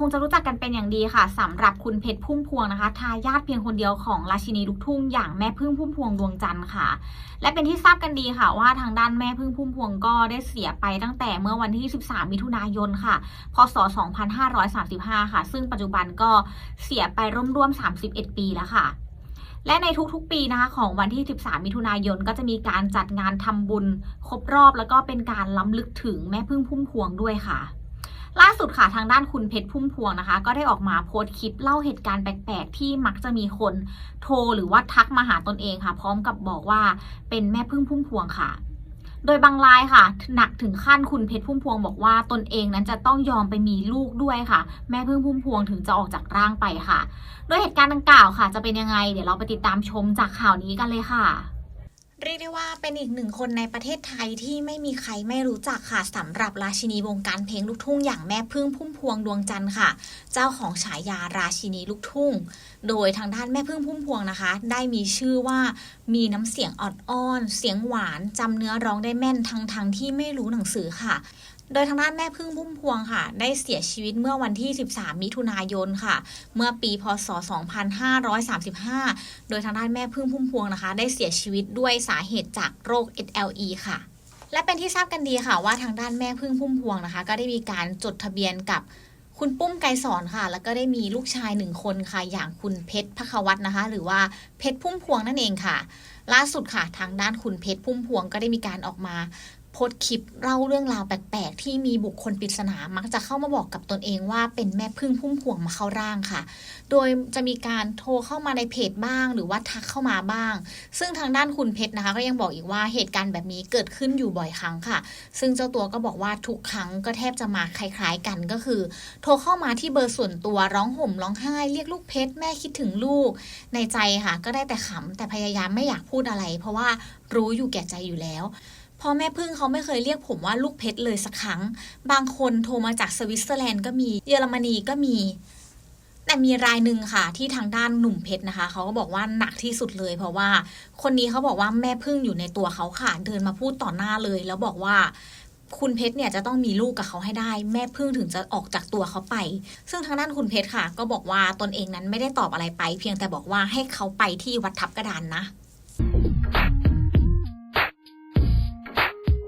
คงจะรู้จักกันเป็นอย่างดีค่ะสำหรับคุณเพชรพุ่มพวงนะคะทายาทเพียงคนเดียวของราชินีลูกทุ่งอย่างแม่พึ่งพุ่มพวงดวงจันทร์ค่ะ และเป็นที่ทราบกันดีค่ะ ว่าทางด้านแม่พึ่งพุ่มพวงก็ได้เสียไปตั้งแต่เมื่อวันที่ 13 มิถุนายนค่ะ พศ 2535 ค่ะ ซึ่งปัจจุบันก็เสียไปร่วมๆ31 ปีแล้วค่ะและในทุกๆ ปีนะคะของวันที่ 13 มิถุนายนก็จะมีการจัดงานทำบุญ ครบรอบแล้วก็เป็นการล้ำลึกถึงแม่พึ่งพุ่มพวงด้วยค่ะ ล่าสุดค่ะทางด้านคุณเพชรพุ่มพวงนะคะ ก็ได้ออกมาโพสต์คลิปเล่าเหตุการณ์แปลกๆ ที่มักจะมีคนโทรหรือว่าทักมาหาตนเองค่ะ พร้อมกับบอกว่าเป็นแม่พึ่งพุ่มพวงค่ะโดยบางรายค่ะ หนักถึงขั้นคุณเพชรพุ่มพวงบอกว่าตนเองนั้นจะต้องยอมไปมีลูกด้วยค่ะ แม่พึ่งพุ่มพวงถึงจะออกจากร่างไปค่ะ โดยเหตุการณ์ดังกล่าวค่ะ จะเป็นยังไง เดี๋ยวเราไปติดตามชมจากข่าวนี้กันเลยค่ะ เรียกได้ว่าเป็นอีกหนึ่งคนในประเทศไทยที่ไม่มีใครไม่รู้จักค่ะสำหรับราชินีวงการเพลงลูกทุ่งอย่างแม่พึ่งพุ่มพวงดวงจันทร์ค่ะ เจ้าของฉายาราชินีลูกทุ่ง โดยทางด้านแม่พึ่งพุ่มพวงนะคะ ได้มีชื่อว่ามีน้ำเสียงออนอ้อน เสียงหวานจำเนื้อร้องได้แม่นทั้งทั้งๆที่ไม่รู้หนังสือค่ะ โดยทางด้านแม่พึ่งพุ่มพวงค่ะ ได้เสียชีวิตเมื่อวันที่ 13 มิถุนายนค่ะ เมื่อปีพศ 2535 โดยทางด้านแม่พึ่งพุ่มพวงนะคะ ได้เสียชีวิตด้วยสาเหตุจากโรค SLE ค่ะ และเป็นที่ทราบกันดีค่ะว่าทางด้านแม่พึ่งพุ่มพวงนะคะ ก็ได้มีการจดทะเบียนกับคุณปุ้มไกรสอนค่ะ แล้วก็ได้มีลูกชายหนึ่งคนค่ะ อย่างคุณเพชรพควัตนะคะ หรือว่าเพชรพุ่มพวงนั่นเองค่ะ ล่าสุดค่ะ ทางด้านคุณเพชรพุ่มพวงก็ได้มีการออกมา โพสคลิปเล่าเรื่องราวแปลกๆ ที่มีบุคคลปริศนามักจะเข้ามาบอกกับตนเองว่าเป็นแม่พึ่งพุ่มพวงมาเข้าร่างค่ะ โดยจะมีการโทรเข้ามาในเพจบ้าง หรือว่าทักเข้ามาบ้าง ซึ่งทางด้านคุณเพชรนะคะ ก็ยังบอกอีกว่าเหตุการณ์แบบนี้เกิดขึ้นอยู่บ่อยครั้งค่ะ ซึ่งเจ้าตัวก็บอกว่าทุกครั้งก็แทบจะมาคล้ายๆกันก็คือ โทรเข้ามาที่เบอร์ส่วนตัวร้องห่มร้องไห้เรียกลูกเพชรแม่คิดถึงลูก ในใจค่ะ ก็ได้แต่ขำแต่พยายามไม่อยากพูดอะไร เพราะว่ารู้อยู่แก่ใจอยู่แล้ว พ่อแม่พึ่งเขาไม่เคยเรียกผมว่าลูกเพชรเลยสักครั้ง บางคนโทรมาจากสวิตเซอร์แลนด์ก็มีเยอรมนีก็มี แต่มีรายหนึ่งค่ะ ที่ทางด้านหนุ่มเพชรนะคะ เขาก็บอกว่าหนักที่สุดเลย เพราะว่าคนนี้เขาบอกว่าแม่พึ่งอยู่ในตัวเขาค่ะเดินมาพูดต่อหน้าเลย แล้วบอกว่าคุณเพชรเนี่ยจะต้องมีลูกกับเขาให้ได้ แม่พึ่งถึงจะออกจากตัวเขาไป ซึ่งทางด้านคุณเพชรค่ะ ก็บอกว่าตนเองนั้นไม่ได้ตอบอะไรไป เพียงแต่บอกว่าให้เขาไปที่วัดทับกระดานนะ